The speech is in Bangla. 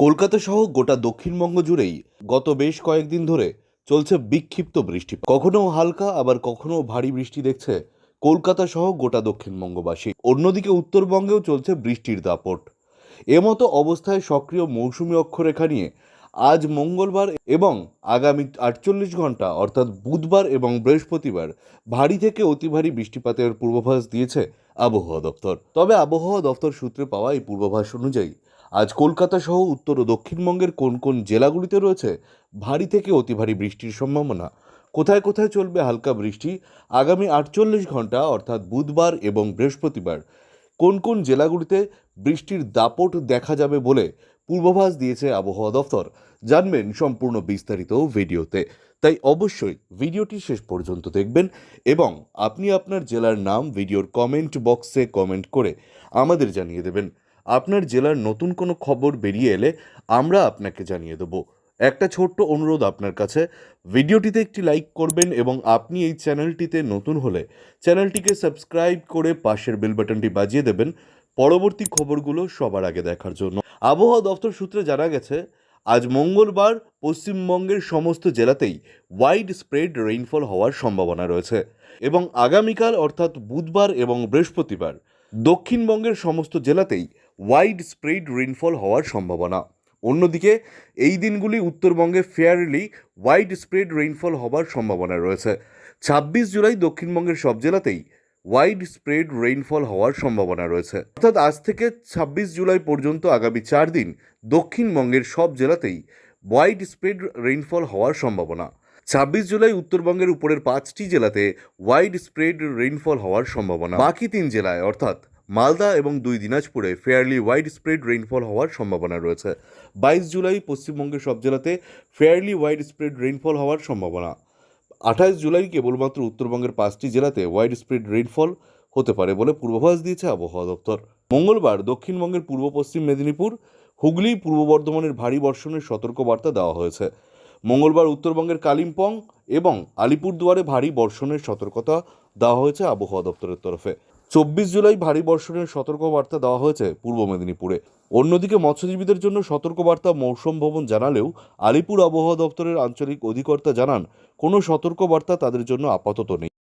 কলকাতা সহ গোটা দক্ষিণবঙ্গ জুড়েই গত বেশ কয়েকদিন ধরে চলছে বিক্ষিপ্ত বৃষ্টি। কখনো হালকা, আবার কখনো ভারী বৃষ্টি দেখছে কলকাতা সহ গোটা দক্ষিণবঙ্গবাসী। অন্যদিকে উত্তরবঙ্গেও চলছে বৃষ্টির দাপট। এমতো অবস্থায় সক্রিয় মৌসুমী অক্ষরেখা নিয়ে আজ মঙ্গলবার এবং আগামী আটচল্লিশ ঘণ্টা, অর্থাৎ বুধবার এবং বৃহস্পতিবার, ভারী থেকে অতি ভারী বৃষ্টিপাতের পূর্বাভাস দিয়েছে আবহাওয়া দপ্তর। তবে আবহাওয়া দপ্তর সূত্রে পাওয়া এই পূর্বাভাস অনুযায়ী আজ কলকাতা সহ উত্তর ও দক্ষিণবঙ্গের কোন কোন জেলাগুলিতে রয়েছে ভারী থেকে অতি ভারী বৃষ্টির সম্ভাবনা? কোথায় কোথায় চলবে হালকা বৃষ্টি? আগামী আটচল্লিশ ঘণ্টা, অর্থাৎ বুধবার এবং বৃহস্পতিবার, কোন কোন জেলাগুলিতে বৃষ্টির দাপট দেখা যাবে বলে পূর্বাভাস দিয়েছে আবহাওয়া দফতর? জানবেন সম্পূর্ণ বিস্তারিত ভিডিওতে। তাই অবশ্যই ভিডিওটি শেষ পর্যন্ত দেখবেন এবং আপনি আপনার জেলার নাম, ভিডিওর কমেন্ট বক্সে কমেন্ট করে আমাদের জানিয়ে দেবেন। আপনার জেলার নতুন কোনো খবর বেরিয়ে এলে আমরা আপনাকে জানিয়ে দেব। একটা ছোট্ট অনুরোধ আপনার কাছে। ভিডিওটিতে একটি লাইক করবেন এবং আপনি এই চ্যানেলটিতে নতুন হলে চ্যানেলটিকে সাবস্ক্রাইব করে পাশের বেল বাটনটি বাজিয়ে দেবেন পরবর্তী খবরগুলো সবার আগে দেখার জন্য। আবহাওয়া দপ্তর সূত্রে জানা গেছে, আজ মঙ্গলবার পশ্চিমবঙ্গের সমস্ত জেলাতেই ওয়াইড স্প্রেড রেইনফল হওয়ার সম্ভাবনা রয়েছে এবং আগামীকাল অর্থাৎ বুধবার এবং বৃহস্পতিবার দক্ষিণবঙ্গের সমস্ত জেলাতেই ওয়াইড স্প্রেড রেইনফল হওয়ার সম্ভাবনা। অন্যদিকে, এই দিনগুলি উত্তরবঙ্গে ফেয়ারলি ওয়াইড স্প্রেড রেইনফল হওয়ার সম্ভাবনা রয়েছে। ছাব্বিশ জুলাই দক্ষিণবঙ্গের সব জেলাতেই ওয়াইড স্প্রেড রেইনফল হওয়ার সম্ভাবনা রয়েছে। অর্থাৎ আজ থেকে ছাব্বিশ জুলাই পর্যন্ত আগামী চার দিন দক্ষিণবঙ্গের সব জেলাতেই ওয়াইড স্প্রেড রেইনফল হওয়ার সম্ভাবনা। ছাব্বিশ জুলাই উত্তরবঙ্গের উপরের পাঁচটি জেলাতে ওয়াইড স্প্রেড রেইনফল হওয়ার সম্ভাবনা। বাকি তিন জেলায়, অর্থাৎ মালদা এবং দুই দিনাজপুরে ফেয়ারলি ওয়াইড স্প্রেড রেইনফল হওয়ার সম্ভাবনা রয়েছে। বাইশ জুলাই পশ্চিমবঙ্গের সব জেলাতে ফেয়ারলি ওয়াইড স্প্রেড রেইনফল হওয়ার সম্ভাবনা। আঠাশ জুলাই কেবলমাত্র উত্তরবঙ্গের পাঁচটি জেলাতে ওয়াইড স্প্রেড রেইনফল হতে পারে বলে পূর্বাভাস দিয়েছে আবহাওয়া দপ্তর। মঙ্গলবার দক্ষিণবঙ্গের পূর্ব পশ্চিম মেদিনীপুর, হুগলি, পূর্ব বর্ধমানের ভারী বর্ষণের সতর্কবার্তা দেওয়া হয়েছে। মঙ্গলবার উত্তরবঙ্গের কালিম্পং এবং আলিপুরদুয়ারে ভারী বর্ষণের সতর্কতা দেওয়া হয়েছে আবহাওয়া দপ্তরের তরফে। চব্বিশ জুলাই ভারী বর্ষণের সতর্কবার্তা দেওয়া হয়েছে পূর্ব মেদিনীপুরে। অন্যদিকে মৎস্যজীবীদের জন্য সতর্কবার্তা মৌসুম ভবন জানালেও আলিপুর আবহাওয়া দপ্তরের আঞ্চলিক অধিকর্তা জানান, কোনো সতর্কবার্তা তাদের জন্য আপাতত নেই।